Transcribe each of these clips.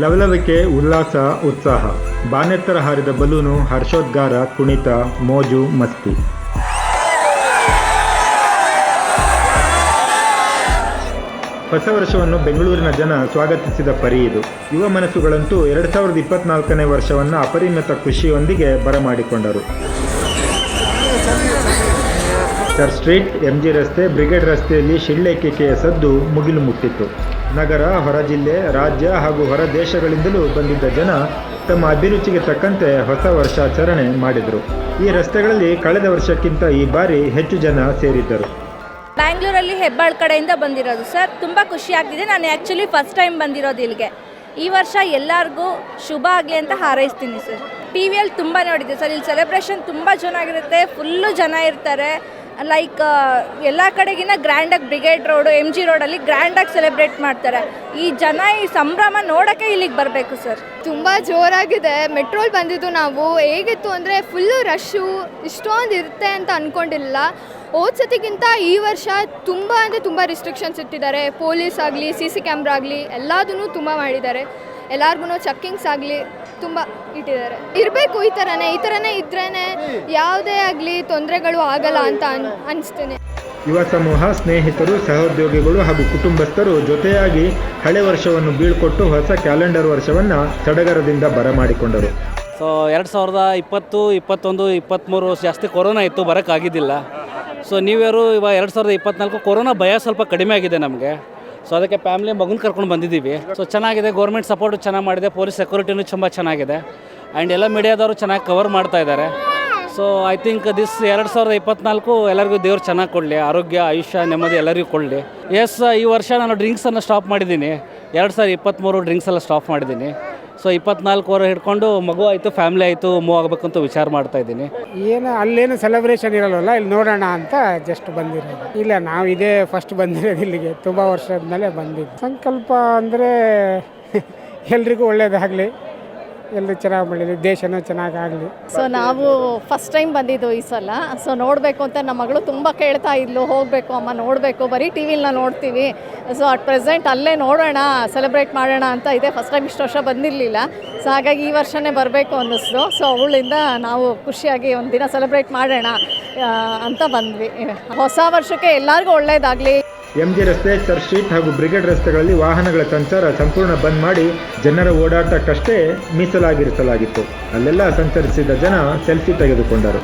ಲವಲವಿಕೆ, ಉಲ್ಲಾಸ, ಉತ್ಸಾಹ. ಬಾನೆತ್ತರ ಹಾರಿದ ಬಲೂನು, ಹರ್ಷೋದ್ಗಾರ, ಕುಣಿತ, ಮೋಜು, ಮಸ್ತಿ. ಹೊಸ ವರ್ಷವನ್ನು ಬೆಂಗಳೂರಿನ ಜನ ಸ್ವಾಗತಿಸಿದ ಪರಿ ಇದು. ಯುವ ಮನಸ್ಸುಗಳಂತೂ ಎರಡು ಸಾವಿರದ ಇಪ್ಪತ್ನಾಲ್ಕನೇ ವರ್ಷವನ್ನು ಅಪರಿಮಿತ ಖುಷಿಯೊಂದಿಗೆ ಬರಮಾಡಿಕೊಂಡರು. ಸರ್ ಸ್ಟ್ರೀಟ್, ಎಂಜಿ ರಸ್ತೆ, ಬ್ರಿಗೇಡ್ ರಸ್ತೆಯಲ್ಲಿ ಶಿಳ್ಳೆಕಿಕೆಯ ಸದ್ದು ಮುಗಿಲು ಮುಟ್ಟಿತ್ತು. ನಗರ, ಹೊರ ಜಿಲ್ಲೆ, ರಾಜ್ಯ ಹಾಗೂ ಹೊರ ದೇಶಗಳಿಂದಲೂ ಬಂದಿದ್ದ ಜನ ತಮ್ಮ ಅಭಿರುಚಿಗೆ ತಕ್ಕಂತೆ ಹೊಸ ವರ್ಷಾಚರಣೆ ಮಾಡಿದರು. ಈ ರಸ್ತೆಗಳಲ್ಲಿ ಕಳೆದ ವರ್ಷಕ್ಕಿಂತ ಈ ಬಾರಿ ಹೆಚ್ಚು ಜನ ಸೇರಿದ್ದರು. ಬ್ಯಾಂಗ್ಳೂರಲ್ಲಿ ಹೆಬ್ಬಾಳ್ ಕಡೆಯಿಂದ ಬಂದಿರೋದು, ಸರ್. ತುಂಬ ಖುಷಿ ಆಗ್ತಿದೆ. ನಾನು ಆ್ಯಕ್ಚುಲಿ ಫಸ್ಟ್ ಟೈಮ್ ಬಂದಿರೋದು ಇಲ್ಲಿಗೆ. ಈ ವರ್ಷ ಎಲ್ಲರಿಗೂ ಶುಭ ಆಗಲಿ ಅಂತ ಹಾರೈಸ್ತೀನಿ, ಸರ್. ಟಿ ವಿಯಲ್ಲಿ ತುಂಬ ನೋಡಿದ್ದೆ, ಸರ್. ಇಲ್ಲಿ ಸೆಲೆಬ್ರೇಷನ್ ತುಂಬ ಚೆನ್ನಾಗಿರುತ್ತೆ ಫುಲ್ಲು ಜನ ಇರ್ತಾರೆ. ಲೈಕ್ ಎಲ್ಲ ಕಡೆಗಿನ ಗ್ರ್ಯಾಂಡಾಗಿ ಬ್ರಿಗೇಡ್ ರೋಡು ಎಂ ಜಿ ರೋಡಲ್ಲಿ ಗ್ರ್ಯಾಂಡಾಗಿ ಸೆಲೆಬ್ರೇಟ್ ಮಾಡ್ತಾರೆ. ಈ ಜನ ಈ ಸಂಭ್ರಮ ನೋಡೋಕ್ಕೆ ಇಲ್ಲಿಗೆ ಬರಬೇಕು ಸರ್ ತುಂಬ ಜೋರಾಗಿದೆ. ಮೆಟ್ರೋಲ್ ಬಂದಿದ್ದು ನಾವು. ಹೇಗಿತ್ತು ಅಂದರೆ ಫುಲ್ಲು ರಶ್ಶು ಇಷ್ಟೊಂದು ಇರುತ್ತೆ ಅಂತ ಅಂದ್ಕೊಂಡಿಲ್ಲ ಹೋದ ಸತಿಗಿಂತ ಈ ವರ್ಷ ತುಂಬ ಅಂದರೆ ತುಂಬ ರಿಸ್ಟ್ರಿಕ್ಷನ್ಸ್ ಇಟ್ಟಿದ್ದಾರೆ. ಪೊಲೀಸ್ ಆಗಲಿ ಸಿ ಸಿ ಕ್ಯಾಮ್ರಾ ಆಗಲಿ ಎಲ್ಲದೂ ತುಂಬ ಮಾಡಿದ್ದಾರೆ. ಎಲ್ಲರಿಗೂ ಚೆಕ್ಕಿಂಗ್ಸ್ ಆಗಲಿ ತುಂಬ ಇಟ್ಟಿದ್ದಾರೆ. ಇರಬೇಕು ಈ ಥರನೇ ಈ ಥರನೇ ಇದ್ರೇ ಯಾವುದೇ ಆಗಲಿ ತೊಂದರೆಗಳು ಆಗಲ್ಲ ಅಂತ ಅನ್ ಅನಿಸ್ತೇನೆ ಯುವ ಸಮೂಹ ಸ್ನೇಹಿತರು ಸಹೋದ್ಯೋಗಿಗಳು ಹಾಗೂ ಕುಟುಂಬಸ್ಥರು ಜೊತೆಯಾಗಿ ಹಳೆ ವರ್ಷವನ್ನು ಬೀಳ್ಕೊಟ್ಟು ಹೊಸ ಕ್ಯಾಲೆಂಡರ್ ವರ್ಷವನ್ನು ಸಡಗರದಿಂದ ಬರಮಾಡಿಕೊಂಡರು. ಸೊ ಎರಡು ಸಾವಿರದ ಇಪ್ಪತ್ತು ಇಪ್ಪತ್ತೊಂದು ಇಪ್ಪತ್ತ್ಮೂರು ಜಾಸ್ತಿ ಕೊರೋನಾ ಇತ್ತು ಬರೋಕ್ಕಾಗಿದ್ದಿಲ್ಲ. ಸೊ ನ್ಯೂ ಇಯರು ಇವಾಗ ಎರಡು ಸಾವಿರದ ಇಪ್ಪತ್ತ್ನಾಲ್ಕು ಕೊರೋನಾ ಭಯ ಸ್ವಲ್ಪ ಕಡಿಮೆ ಆಗಿದೆ ನಮಗೆ. ಸೊ ಅದಕ್ಕೆ ಫ್ಯಾಮಿಲಿ ಮಗುನ ಕರ್ಕೊಂಡು ಬಂದಿದ್ದೀವಿ. ಸೊ ಚೆನ್ನಾಗಿದೆ ಗೌರ್ಮೆಂಟ್ ಸಪೋರ್ಟು ಚೆನ್ನಾಗಿ ಮಾಡಿದೆ ಪೊಲೀಸ್ ಸೆಕ್ಯೂರಿಟಿನೂ ತುಂಬ ಚೆನ್ನಾಗಿದೆ. ಆ್ಯಂಡ್ ಎಲ್ಲ ಮೀಡಿಯಾದವರು ಚೆನ್ನಾಗಿ ಕವರ್ ಮಾಡ್ತಾ ಇದ್ದಾರೆ ಸೊ ಐ ಥಿಂಕ್ ದಿಸ್ ಎರಡು ಸಾವಿರದ ಇಪ್ಪತ್ನಾಲ್ಕು ಎಲ್ಲರಿಗೂ ದೇವ್ರು ಚೆನ್ನಾಗಿ ಕೊಡಲಿ. ಆರೋಗ್ಯ, ಆಯುಷ್ಯ, ನೆಮ್ಮದಿ ಎಲ್ಲರಿಗೂ ಕೊಡಲಿ. ಎಸ್ ಈ ವರ್ಷ ನಾನು ಡ್ರಿಂಕ್ಸನ್ನು ಸ್ಟಾಪ್ ಮಾಡಿದ್ದೀನಿ. ಎರಡು ಸಾವಿರದ ಇಪ್ಪತ್ತ್ಮೂರು ಡ್ರಿಂಕ್ಸೆಲ್ಲ ಸ್ಟಾಪ್ ಮಾಡಿದ್ದೀನಿ. ಸೊ ಇಪ್ಪತ್ನಾಲ್ಕು ವರ್ಷ ಹಿಡ್ಕೊಂಡು ಮಗು ಆಯಿತು ಫ್ಯಾಮಿಲಿ ಆಯಿತು ಮೂವ್ ಆಗಬೇಕು ಅಂತ ವಿಚಾರ ಮಾಡ್ತಾ ಇದ್ದೀನಿ. ಏನು, ಅಲ್ಲೇನು ಸೆಲೆಬ್ರೇಷನ್ ಇರಲ್ವಲ್ಲ, ಇಲ್ಲಿ ನೋಡೋಣ ಅಂತ ಜಸ್ಟ್ ಬಂದಿರೋದು. ಇಲ್ಲ, ನಾವು ಇದೇ ಫಸ್ಟ್ ಬಂದಿರೋದು ಇಲ್ಲಿಗೆ, ತುಂಬ ವರ್ಷದ ಮೇಲೆ ಬಂದಿದ್ದು. ಸಂಕಲ್ಪ ಅಂದರೆ ಎಲ್ರಿಗೂ ಒಳ್ಳೇದಾಗಲಿ. ಎಲ್ಲರೂ ಚೆನ್ನಾಗಿ ಬೆಳೀಲಿ ದೇಶನೂ ಚೆನ್ನಾಗಾಗಲಿ ಸೊ ನಾವು ಫಸ್ಟ್ ಟೈಮ್ ಬಂದಿದ್ದು ಈ ಸಲ. ಸೊ ನೋಡಬೇಕು ಅಂತ ನಮ್ಮ ಮಗಳು ತುಂಬ ಕೇಳ್ತಾ ಇದ್ಲು, ಹೋಗಬೇಕು ಅಮ್ಮ, ನೋಡಬೇಕು. ಬರೀ ಟಿ ವಿಲಿ ನೋಡ್ತೀವಿ. ಸೊ ಅಟ್ ಪ್ರೆಸೆಂಟ್ ಅಲ್ಲೇ ನೋಡೋಣ ಸೆಲೆಬ್ರೇಟ್ ಮಾಡೋಣ ಅಂತ ಇದೆ. ಫಸ್ಟ್ ಟೈಮ್ ಇಷ್ಟು ವರ್ಷ ಬಂದಿರಲಿಲ್ಲ. ಸೊ ಹಾಗಾಗಿ ಈ ವರ್ಷನೇ ಬರಬೇಕು ಅನ್ನಿಸ್ತು ಸೊ ಅವಳಿಂದ ನಾವು ಖುಷಿಯಾಗಿ ಒಂದು ದಿನ ಸೆಲೆಬ್ರೇಟ್ ಮಾಡೋಣ ಅಂತ ಬಂದ್ವಿ. ಹೊಸ ವರ್ಷಕ್ಕೆ ಎಲ್ಲರಿಗೂ ಒಳ್ಳೇದಾಗಲಿ. ಎಂಜಿ ರಸ್ತೆ, ಚರ್ಚ್ ಸ್ಟ್ರೀಟ್ ಹಾಗೂ ಬ್ರಿಗೇಡ್ ರಸ್ತೆಗಳಲ್ಲಿ ವಾಹನಗಳ ಸಂಚಾರ ಸಂಪೂರ್ಣ ಬಂದ್ ಮಾಡಿ ಜನರ ಓಡಾಟಕ್ಕಷ್ಟೇ ಮೀಸಲಾಗಿರಿಸಲಾಗಿತ್ತು. ಅಲ್ಲೆಲ್ಲ ಸಂಚರಿಸಿದ ಜನ ಸೆಲ್ಫಿ ತೆಗೆದುಕೊಂಡರು.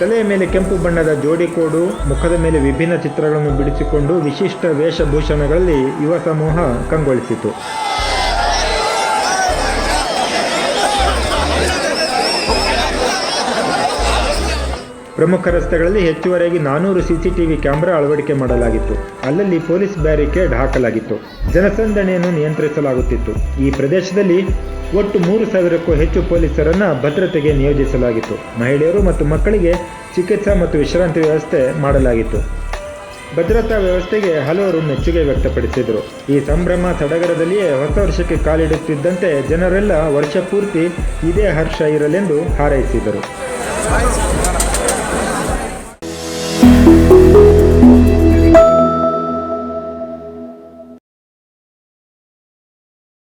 ತಲೆಯ ಮೇಲೆ ಕೆಂಪು ಬಣ್ಣದ ಜೋಡಿ ಕೋಡು, ಮುಖದ ಮೇಲೆ ವಿಭಿನ್ನ ಚಿತ್ರಗಳನ್ನು ಬಿಡಿಸಿಕೊಂಡು ವಿಶಿಷ್ಟ ವೇಷಭೂಷಣಗಳಲ್ಲಿ ಯುವ ಸಮೂಹ ಕಂಗೊಳಿಸಿತು. ಪ್ರಮುಖ ರಸ್ತೆಗಳಲ್ಲಿ ಹೆಚ್ಚುವರಿಯಾಗಿ ನಾನೂರು ಸಿಸಿಟಿವಿ ಕ್ಯಾಮೆರಾ ಅಳವಡಿಕೆ ಮಾಡಲಾಗಿತ್ತು. ಅಲ್ಲಲ್ಲಿ ಪೊಲೀಸ್ ಬ್ಯಾರಿಕೇಡ್ ಹಾಕಲಾಗಿತ್ತು. ಜನಸಂದಣಿಯನ್ನು ನಿಯಂತ್ರಿಸಲಾಗುತ್ತಿತ್ತು. ಈ ಪ್ರದೇಶದಲ್ಲಿ ಒಟ್ಟು ಮೂರು ಸಾವಿರಕ್ಕೂ ಹೆಚ್ಚು ಪೊಲೀಸರನ್ನು ಭದ್ರತೆಗೆ ನಿಯೋಜಿಸಲಾಗಿತ್ತು. ಮಹಿಳೆಯರು ಮತ್ತು ಮಕ್ಕಳಿಗೆ ಚಿಕಿತ್ಸಾ ಮತ್ತು ವಿಶ್ರಾಂತಿ ವ್ಯವಸ್ಥೆ ಮಾಡಲಾಗಿತ್ತು. ಭದ್ರತಾ ವ್ಯವಸ್ಥೆಗೆ ಹಲವರು ಮೆಚ್ಚುಗೆ ವ್ಯಕ್ತಪಡಿಸಿದರು. ಈ ಸಂಭ್ರಮ ಸಡಗರದಲ್ಲಿಯೇ ಹೊಸ ವರ್ಷಕ್ಕೆ ಕಾಲಿಡುತ್ತಿದ್ದಂತೆ ಜನರೆಲ್ಲ ವರ್ಷ ಪೂರ್ತಿ ಇದೇ ಹರ್ಷ ಇರಲೆಂದು ಹಾರೈಸಿದರು.